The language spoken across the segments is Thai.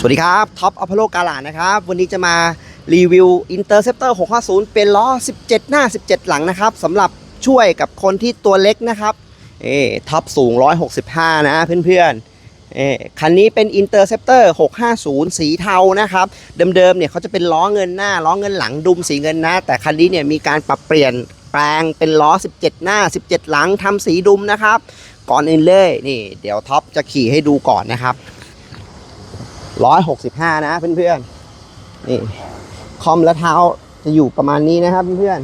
สวัสดีครับ ท็อปอพโลกาลานะครับ วันนี้จะมารีวิว Interceptor 650 เป็นล้อ 17 หน้า 17 หลังนะครับสำหรับช่วยกับคนที่ตัวเล็กนะครับเอท็อปสูง 165 นะเพื่อนๆเอคันนี้เป็น Interceptor 650 สีเทานะครับ เดิมๆเนี่ยเขาจะเป็นล้อเงินหน้า ล้อเงินหลังดุมสีเงินนะ แต่คันนี้เนี่ยมีการปรับเปลี่ยนแปลงเป็นล้อ 17 หน้า 17 หลังทำสีดุมนะครับ ก่อนอื่นเลยนี่ เดี๋ยวท็อปจะขี่ให้ดูก่อนนะครับ ร้อยหกสิบห้านะเพื่อนๆนี่คอมและเท้าจะอยู่ประมาณนี้นะครับเพื่อน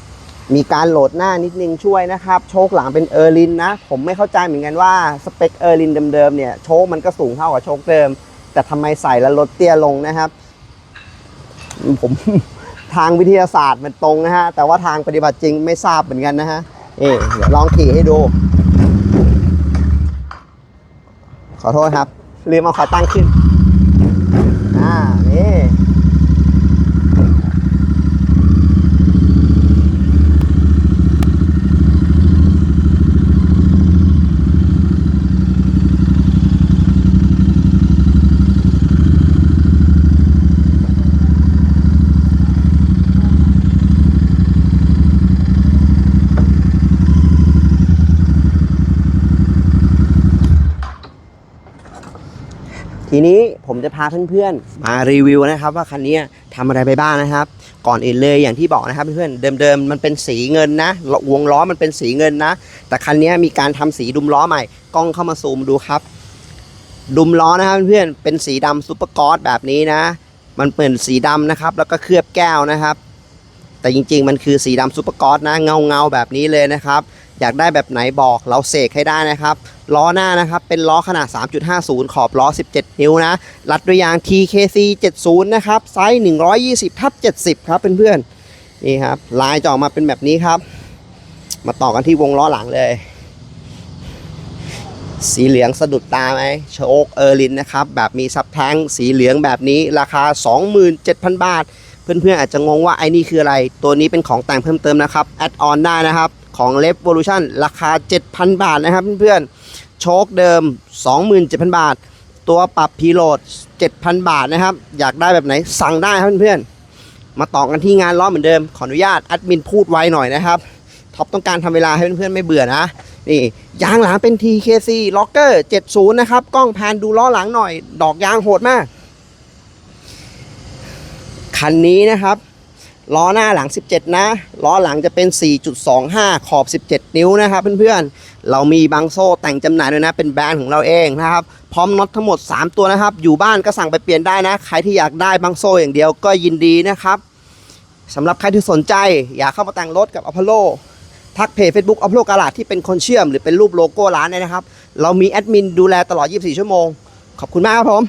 ๆมีการโหลดหน้านิดนึงช่วยนะครับ โชคหลังเป็นเออร์ลินนะ ผมไม่เข้าใจเหมือนกันว่าสเปคเออร์ลินเดิมๆเนี่ยโชคมันก็สูงเท่ากับโชคเดิม แต่ทำไมใส่แล้วลดเตี้ยลงนะครับ ผมทางวิทยาศาสตร์มันตรงนะฮะ แต่ว่าทางปฏิบัติจริงไม่ทราบเหมือนกันนะฮะเดี๋ยวลองขี่ให้ดู ขอโทษครับลืมเอาขาตั้งขึ้น อ่า นี่ ทีนี้ผมจะพาเพื่อนๆ มารีวิวนะครับ ว่าคันนี้ทำอะไรไปบ้างนะครับ ก่อนอื่นเลยอย่างที่บอกนะครับเพื่อนๆเดิมๆมันเป็นสีเงินนะวงล้อมันเป็นสีเงินนะ แต่คันนี้มีการทำสีดุมล้อใหม่กล้องเข้ามาซูมดูครับ ดุมล้อนะครับเพื่อนๆเป็นสีดำซูเปอร์กอสแบบนี้นะ มันเป็นสีดำนะครับ แล้วก็เคลือบแก้วนะครับ แต่จริงๆ มันคือสีดำซูเปอร์กอสนะเงาเงาๆแบบนี้เลยนะครับ อยากได้แบบไหนบอกเราเสกให้ได้นะครับล้อหน้านะครับเป็นล้อขนาด 3.50 ขอบล้อ 17 นิ้วนะรัดด้วยยาง TKC 70 นะครับไซส์ 120ทับ70 ครับเพื่อนๆนี่ครับลายจะออกมาเป็นแบบนี้ครับ มาต่อกันที่วงล้อหลังเลย สีเหลืองสะดุดตาไหมโชคเออร์ลินนะครับแบบมีซับแทงสีเหลืองแบบนี้ราคา 27,000 บาท เพื่อนๆอาจจะงงว่าไอ้นี่คืออะไร ตัวนี้เป็นของแต่งเพิ่มเติมนะครับแอดออนได้นะครับ ของ Revolution ราคา 7,000 บาทนะครับเพื่อนๆโชคเดิม 27,000 บาท ตัวปรับพีโหลด 7,000 บาทนะครับ อยากได้แบบไหนสั่งได้ครับเพื่อนๆมาต่อกันที่งานล้อเหมือนเดิม ขออนุญาตแอดมินพูดไว้หน่อยนะครับท็อปต้องการทำเวลาให้เพื่อนๆไม่เบื่อนะนี่ยางหลังเป็น TKC Locker 70 นะครับ กล้องแพนดูล้อหลังหน่อย ดอกยางโหดมาก คันนี้นะครับ ล้อหน้าหลัง 17 นะ ล้อหลังจะเป็น 4.25 ขอบ 17 นิ้วนะครับเพื่อนๆ เรามีบังโซ่แต่งจำหน่ายด้วยนะ เป็นแบรนด์ของเราเองนะครับ พร้อมน็อตทั้งหมด 3 ตัวนะครับ อยู่บ้านก็สั่งไปเปลี่ยนได้นะ ใครที่อยากได้บังโซ่อย่างเดียวก็ยินดีนะครับ สำหรับใครที่สนใจอยากเข้ามาแต่งรถกับอพอลโลทักเพจ Facebook อพโลกาลาดที่เป็นคนเชื่อมหรือเป็นรูปโลโก้ร้านเนี่ยนะครับ เรามีแอดมินดูแลตลอด 24 ชั่วโมง ขอบคุณมากครับผม